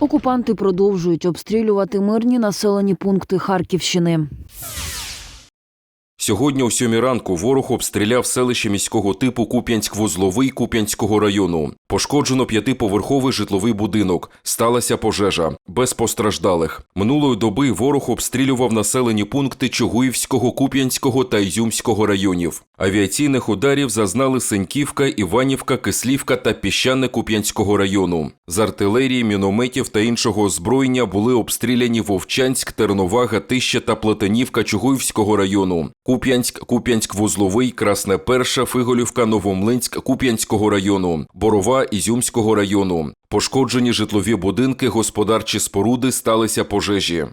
Окупанти продовжують обстрілювати мирні населені пункти Харківщини. Сьогодні о сьомій ранку ворог обстріляв селище міського типу Куп'янськ-Вузловий Куп'янського району. Пошкоджено п'ятиповерховий житловий будинок. Сталася пожежа. Без постраждалих. Минулої доби ворог обстрілював населені пункти Чугуївського, Куп'янського та Ізюмського районів. Авіаційних ударів зазнали Сеньківка, Іванівка, Кислівка та Піщане Куп'янського району. З артилерії, мінометів та іншого озброєння були обстріляні Вовчанськ, Тернова, Гатище та Плетенівка Чугуївського району. Куп'янськ, Куп'янськ-Вузловий, Красне Перша, Фиголівка, Новомлинськ Куп'янського району, Борова Ізюмського району. Пошкоджені житлові будинки, господарчі споруди, сталися пожежі.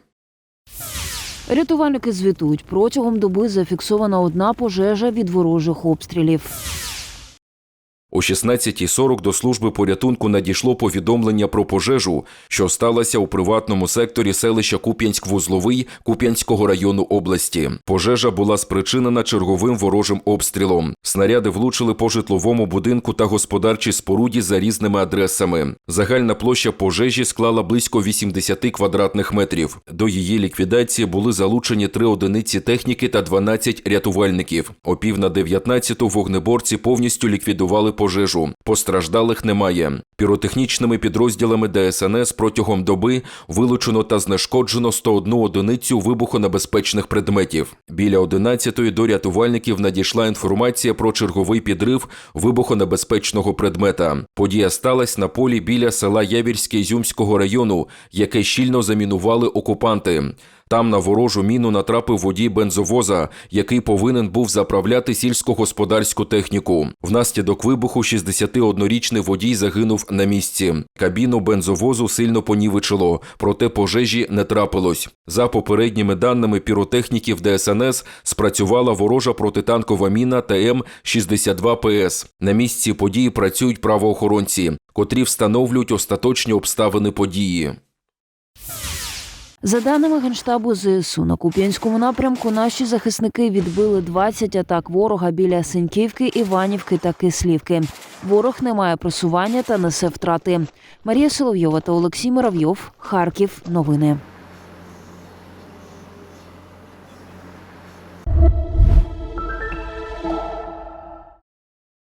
Рятувальники звітують, протягом доби зафіксована одна пожежа від ворожих обстрілів. О 16.40 до служби порятунку надійшло повідомлення про пожежу, що сталося у приватному секторі селища Куп'янськ-Вузловий Куп'янського району області. Пожежа була спричинена черговим ворожим обстрілом. Снаряди влучили по житловому будинку та господарчій споруді за різними адресами. Загальна площа пожежі склала близько 80 квадратних метрів. До її ліквідації були залучені три одиниці техніки та 12 рятувальників. О пів на 19-ту вогнеборці повністю ліквідували пожежу. Постраждалих немає. Піротехнічними підрозділами ДСНС протягом доби вилучено та знешкоджено 101 одиницю вибухонебезпечних предметів. Біля 11-ї до рятувальників надійшла інформація про черговий підрив вибухонебезпечного предмета. Подія сталася на полі біля села Явірське Ізюмського району, яке щільно замінували окупанти. Там на ворожу міну натрапив водій бензовоза, який повинен був заправляти сільськогосподарську техніку. Внаслідок вибуху 61-річний водій загинув на місці. Кабіну бензовозу сильно понівечило, проте пожежі не трапилось. За попередніми даними піротехніків ДСНС спрацювала ворожа протитанкова міна ТМ-62ПС. На місці події працюють правоохоронці, котрі встановлюють остаточні обставини події. За даними Генштабу ЗСУ, на Куп'янському напрямку наші захисники відбили 20 атак ворога біля Синьківки, Іванівки та Кислівки. Ворог не має просування та несе втрати. Марія Соловйова та Олексій Муравйов. Харків. Новини.